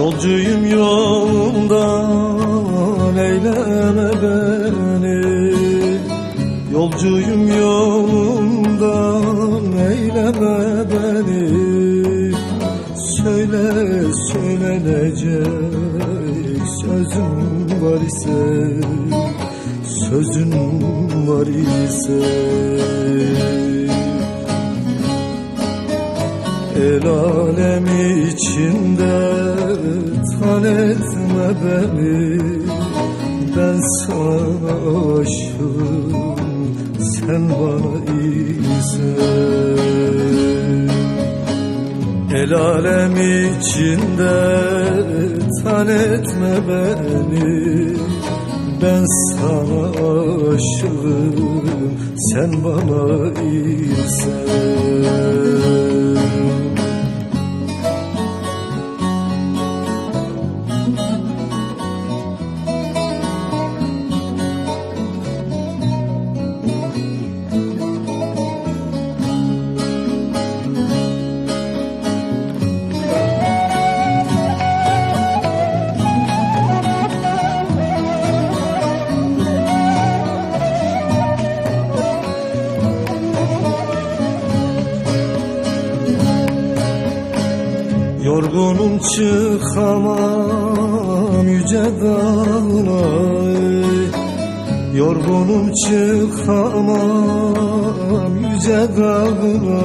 Yolcuyum yolumdan eyleme beni. Yolcuyum yolumdan eyleme beni. Söyle söylenecek sözüm var ise Sözün var ise El alem içinde tan etme beni. Ben sana aşığım sen bana iyisin. El alem içinde tan etme beni. Ben sana aşığım sen bana iyisin Yorgunum çıkamam yüce dağına Yorgunum çıkamam yüce dağına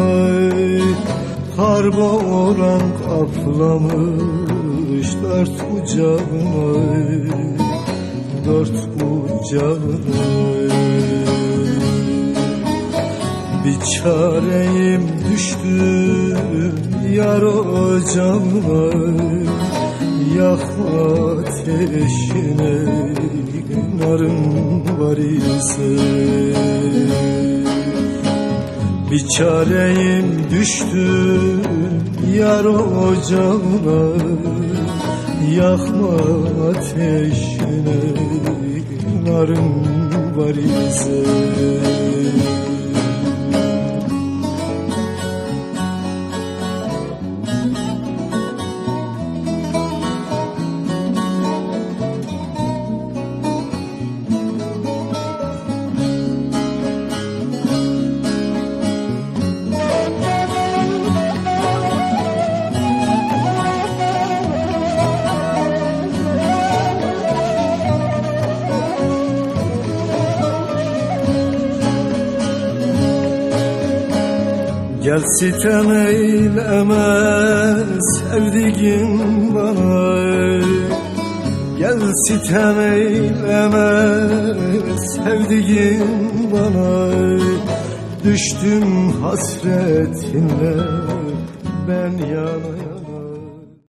Kar boran kaplamış dört bucağına Dört bucağına bir çareyim düştüm yar ocağına Yakma ateşine narın var ise Bir çareyim düştüm yar ocağına Yakma ateşine narın var ise Gel sitem eyleme sevdiğim bana Gel sitem eyleme sevdiğim bana Düştüm hasretinle ben yana yana